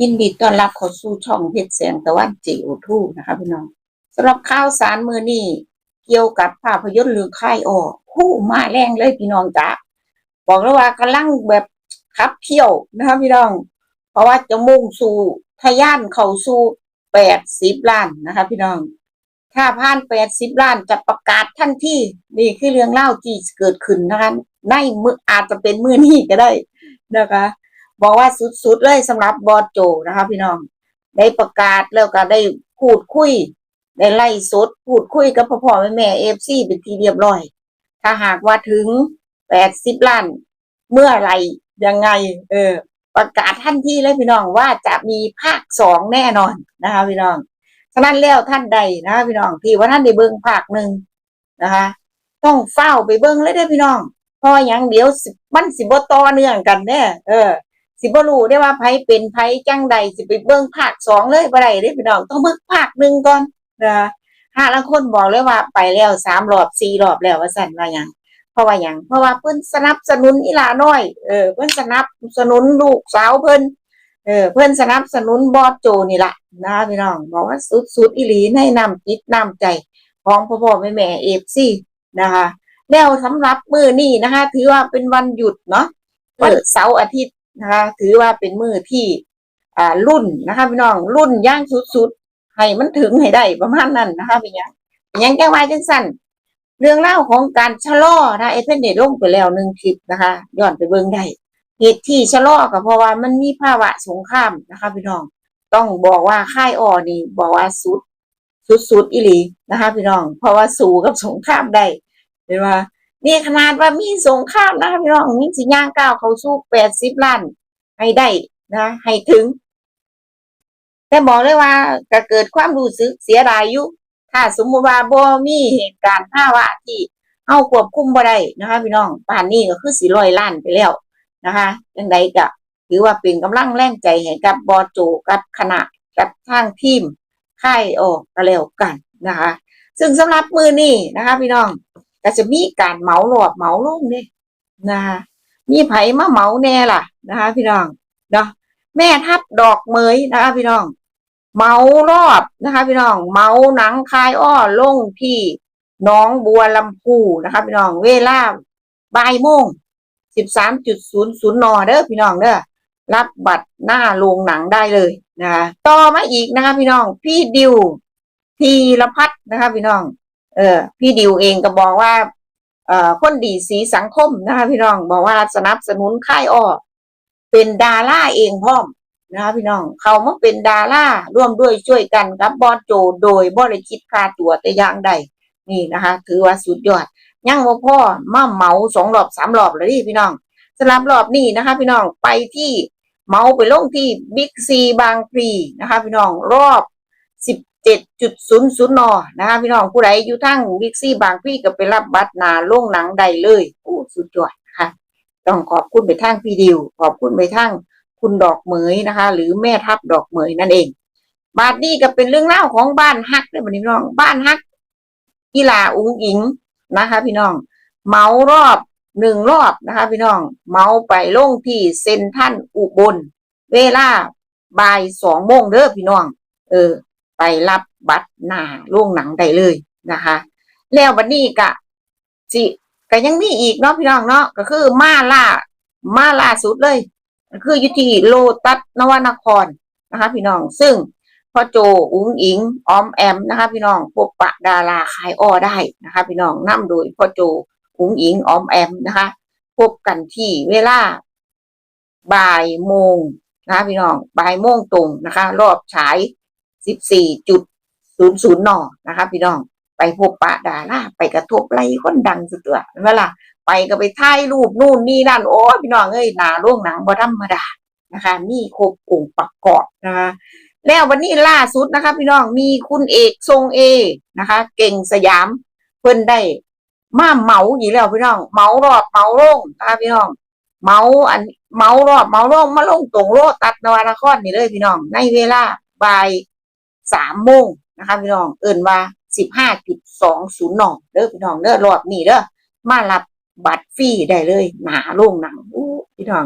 ยินดีต้อนรับเข้าสู่ช่องเพชรแสงตะวันจิโอทูนะคะพี่น้องสำหรับข่าวสารมือนี้เกี่ยวกับภาพยนตร์เรื่องค่ายออคู่มาแรงเลยพี่น้องจ้ะบอกแล้วว่ากำลังแบบขับเคี่ยวนะคะพี่น้อง เพราะว่าจะมุ่งสู่ทะยานเข้าสู่แปดสิบล้านนะคะพี่น้อง ถ้าผ่านแปดสิบล้านจะประกาศทันทีนี่คือเรื่องเล่าที่เกิดขึ้นนะคะในมืออาจจะเป็นมือนี้ก็ได้นะคะ บอกว่าสุดๆเลยสำหรับบอสโจนะคะ พี่น้อง ได้ประกาศแล้วก็ได้พูดคุยได้ไล่สดพูดคุยกับพ่อพ่อแม่แม่เอฟซีเป็นทีเรียบร้อย ถ้าหากว่าถึงแปดสิบล้าน เมื่อไรยังไง เออ ประกาศทันที่เลยพี่น้องว่าจะมีภาคสองแน่นอนนะคะ พี่น้องฉะนั้นแล้วท่านใดนะคะพี่น้องที่ว่าท่านได้เบิ่งภาคหนึ่งนะคะ ต้องเฝ้าไปเบิ่งเลยเด้อพี่น้องพราะอย่างเดียวสิมันสิบต่อเนื่องกันแน่เออ สิบ่รู้ได้ว่าไผเป็นไผจังใดสิไปเบิ่งภาคสองเลยบ่ได้เด้พี่น้องต้องเบิ่งภาคหนึ่งก่อนนะห้าละคนบอกเลยว่าไปแล้วสามรอบสี่รอบแล้วว่าสั่นว่าหยังเพราะว่าหยังเพราะว่าเพิ่นสนับสนุนอีหลาน้อยเออเพิ่นสนับสนุนลูกสาวเพิ่นเออเพิ่นสนับสนุนบอสโจนี่แหละนะพี่น้องบอกว่าสุดๆอีหลีในน้ำจิตนำใจของพ่อพ่อแม่แม่เอฟซีนะคะแล้วสำหรับมือนี้นะคะ ถือว่าเป็นวันหยุดเนาะวันเสาร์อาทิตย์ นะคะ ถือว่าเป็นมือที่อ่ารุ่นนะคะพี่น้องรุ่นย่างสุดๆให้มันถึงให้ได้ประมาณนั้นนะคะเป็นหยังยังแก้วายจังสั้นเรื่องเล่าของการชะลอนะไอ้เพิ่นได้ลงไปแล้วหนึ่งคลิปนะคะย้อนไปเบิ่งได้เหตุที่ชะลอก็เพราะว่ามันมีภาวะสงครามนะคะพี่น้อง ต้องบอกว่าค่ายอ่อนี่บอกว่าสุดสุดๆอีหลีนะคะพี่น้อง เพราะว่าสู้กับสงครามได้เห็นว่า นี่ขนาดว่ามีสงครามนะคะพี่น้องมีสิย่างก้าวเขาสู่แปดสิบล้านให้ได้นะให้ถึง แต่บอกเลยว่าก็เกิดความรู้สึกเสียดายอยู่ถ้าสมมุติว่าบ่มีเหตุการณ์ภาวะที่เฮาควบคุมบ่ได้นะคะ พี่น้องป่านนี้ก็คือสิร้อยล้านไปแล้วนะคะจังใดก็ถือว่าเป็นกำลังแรงใจให้กับบอโจกับคณะกับทางทีมค่ายออกก็แล้วกันนะคะ ซึ่งสำหรับมือนี้นะคะ พี่น้อง ก็จะมีการเหมาหลอบเหมาลงเนี่ยนะคะมีไผมาเหมาแน่ล่ะนะคะ พี่น้องเนาะแม่ทับดอกเมยนะคะพี่น้อง เมารอบนะคะ พี่น้อง เมาหนังคายอ้อลงที่น้องบัวลำพูนะคะ พี่น้องเวลาบ่ายโมงสิบสามจุดศูนย์ศูนย์นอเด้อพี่น้องเด้อรับบัตรหน้าโรงหนังได้เลยนะคะต่อมาอีกนะคะ พี่น้องพี่ดิวทีรพัฒนะคะ พี่น้อง เออ พี่ดิวเองก็บอกว่า เอ่อคนดีสีสังคมนะคะพี่น้องบอกว่าสนับสนุนค่ายอ้อเป็นดาราเองพร้อมนะคะพี่น้องเขามาเป็นดาราร่วมด้วยช่วยกันกับบอสโจโดยบริคิดค่าตัวแต่อย่างใดนี่นะคะ ถือว่าสุดยอดยังบ่พ่อมาเหมาสองรอบสามรอบเลยพี่น้องสำหรับรอบนี้นะคะ พี่น้องไปที่เมาไปลงที่บิ๊กซีบางพลีนะคะ พี่น้องรอบสิบ เจ็ดจุดศูนย์ศูนย์นอนะคะพี่น้องผู้ใดอยู่ทั้งบิ๊กซี่บางพี่ก็ไปรับบัตรนาโรงหนังได้เลยโอ้สุดยอดนะคะต้องขอบคุณไปทางพี่ดิว ขอบคุณไปทางคุณดอกเหมยนะคะ หรือแม่ทับดอกเหมยนั่นเอง บาทนี้ก็เป็นเรื่องเล่าของบ้านฮักเลยพี่น้อง บ้านฮักกีฬาอุ้งอิงนะคะ พี่น้อง เมารอบหนึ่งรอบนะคะ พี่น้อง เมาไปลงที่เซนทรัลอุบล เวลาบ่ายสองโมงเด้อพี่น้อง เออ ไปรับบัตรหน้าโรงหนังได้เลยนะคะ แล้วบัดนี้ก็สิก็ยังมีอีกเนาะพี่น้องเนาะก็คือมาล่ามาล่าสุดเลยก็คืออยู่ที่โลตัสนวนครนะคะ พี่น้องซึ่งพ่อโจอุ้งอิงออมแอมนะคะ พี่น้องพบปะดาราขายอ้อได้นะคะ พี่น้องนำโดยพ่อโจอุ้งอิงออมแอมนะคะ พบกันที่เวลาบ่ายโมงนะคะพี่น้องบ่ายโมงตรงนะคะ รอบฉาย สิบสี่จุดศูนย์ศูนย์นอนะคะพี่น้องไปพบปะดาราไปกระทบไหลคนดังสุดตัวเวลาไปก็ไปถ่ายรูปนู่นนี่นั่นโอ้พี่น้องเอ้ยหนาโรงหนังบ่ธรรมดานะคะมีครบองค์ประกอบนะคะแล้ววันนี้ล่าสุดนะคะ พี่น้องมีคุณเอกทรงเอนะคะ เก่งสยามเพิ่นได้มาเหมาอยู่แล้วพี่น้องเหมารอบเหมาโรงนะคะพี่น้องเหมาอันเหมารอบเหมาโรงมาลงตรงโลตัดนวนครนี่เลยพี่น้อง ในเวลาบ่าย สามโมงนะคะพี่น้องเอิ่นว่าสิบห้าจุดสองศูนย์นองเด้อพี่น้องเด้อรอบนี้เด้อมารับบัตรฟรีได้เลย หนาโรงหนังอู้พี่น้อง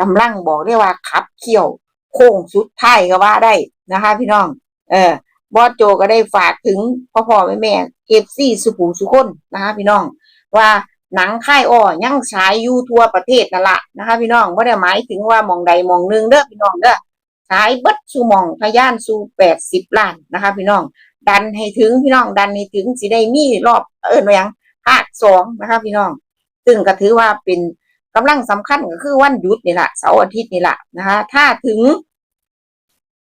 กำลังบอกได้ว่าขับเขี่ยว โค้งสุดท้ายก็ว่าได้นะคะ พี่น้อง เออบอสโจก็ได้ฝากถึงพ่อพ่อแม่แม่เอฟซีสุขุมสุคนนะคะพี่น้อง ว่าหนังค่ายอ้อยังฉายอยู่ทั่วประเทศนั่นละนะคะพี่น้องไม่ได้หมายถึงว่ามองใดมองหนึ่งเด้อพี่น้องเด้อ ฉายเบัดสูมองทะยานสู่แปดสิบล้านนะคะ พี่น้อง ดันให้ถึงพี่น้องดันให้ถึงสิได้มีรอบเอิญว่าหยังภาคสองนะคะ พี่น้อง ซึ่งก็ถือว่าเป็นกำลังสำคัญก็คือวันหยุดนี่แหละเสาร์อาทิตย์นี่แหละนะคะ ถ้าถึง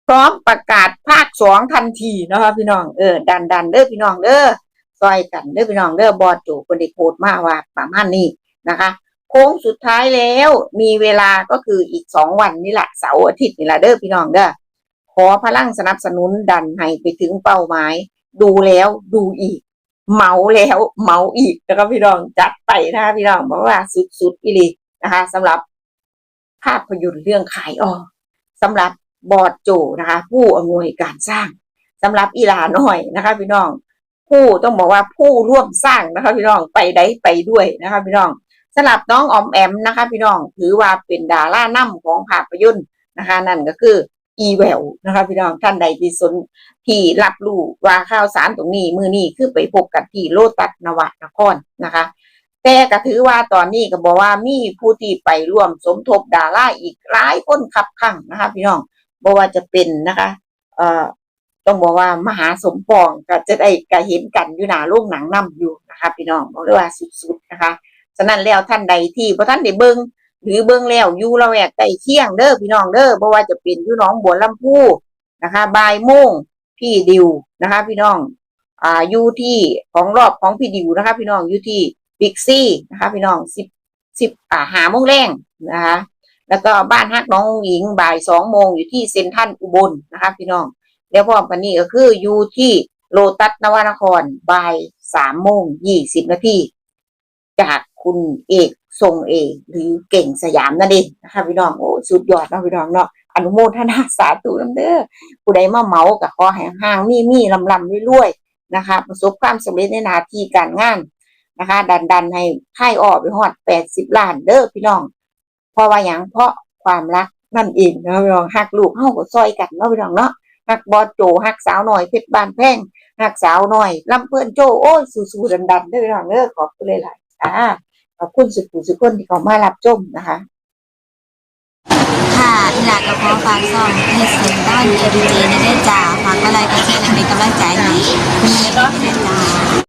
พร้อมประกาศภาคสองทันทีนะคะ พี่น้องเออดันดันเด้อพี่น้องเด้อซอยกันเด้อพี่น้องเด้อบอดจูคนได้โพดมาว่าประมาณนี้นะคะ โค้งสุดท้ายแล้ว มีเวลาก็คืออีกสองวันนี่แหละเสาร์อาทิตย์นี่แหละเด้อพี่น้องเด้อขอพลังสนับสนุนดันให้ไปถึงเป้าหมาย ดูแล้วดูอีก เมาแล้วเมาอีกแล้วก็พี่น้องจัดไปนะคะพี่น้องบอกว่าสุดๆอีลีนะคะสำหรับภาพยนตร์เรื่องขายออกสำหรับบอร์ดโจนะคะ ผู้อำนวยการสร้างสำหรับอีหลาน้อยนะคะ พี่น้อง ผู้ต้องบอกว่าผู้ร่วมสร้างนะคะ พี่น้องไปได้ไปด้วยนะคะ พี่น้อง สำหรับน้องออมแอมนะคะ พี่น้องถือว่าเป็นดารานํของภาพยนตร์นะคะ นั่นก็คืออีแววนะคะ พี่น้องท่านใดที่สนที่รับรู้ว่าข่าวสารตรงนี้ มือนี้คือไปพบกันที่โลตัสนวนครนะคะ แต่ก็ถือว่าตอนนี้ก็บอกว่ามีผู้ที่ไปร่วมสมทบดาราอีกหลายคนขับข้างนะคะ พี่น้องบ่ว่าจะเป็นนะคะเอ่อต้องบอกว่ามหาสมปองก็จะได้ก็เห็นกันอยู่หนาโรงหนังนํอยู่นะคะ พี่น้องบอกเลยว่าสุดๆนะคะ ฉะนั้นแล้วท่านใดที่บ่ท่านได้เบิงหรือเบิงแล้วอยู่ละแวกใกล้เคียงเด้อพี่น้องเด้อบ่ว่าจะเป็นอยู่หนองบัวลำพูนะคะบ่ายโมงพี่ดิวนะคะ พี่น้องอ่าอยู่ที่ของรอบของพี่ดิวนะคะ พี่น้องอยู่ที่บิ๊กซี่นะคะ พี่น้องสิบสิบอ่าหาโมงแรงนะคะ แล้วก็บ้านฮักน้องหญิงบ่ายสองโมงอยู่ที่เซ็นทรัลอุบลนะคะ พี่น้องแล้วพร้อมกันนี้ก็คืออยู่ที่โลตัสนวนครบ่ายสามโมงยี่สิบนาทีจาก คุณเอกทรงเอกหรือเก่งสยามนั่นเองนะคะพี่น้องโอ้สุดยอดนะพี่น้องเนาะอนุโมทนาสาธุน้ำเด้อผู้ใดมาเมากับขอให้ห่างมีมีลำลำรวยๆนะคะ ประสบความสำเร็จในหน้าที่การงานนะคะ ดันดันให้ค่ายออกไปฮอดแปดสิบล้านเด้อพี่น้อง เพราะว่าอย่างเพราะความรักนั่นเองนะพี่น้องหักลูกเฮาก็ซอยกันเนาะพี่น้องเนาะหักบอดโจหักสาวหน่อยเพชรบานแพงหักสาวหน่อยลำเพื่อนโจโอ้ยสู้ๆดันๆเด้อพี่น้องเด้อขอบคุณหลายๆอ่า อบคุณสุดผู้สุดคนที่เขามารับชมนะคะค่ะอีหลากระเพาะฟางซองให้เสียงด้านเอดีเจในได้จ่าฝากอะไรก็แค่เป็นกำลังใจให้มีเด้จ้า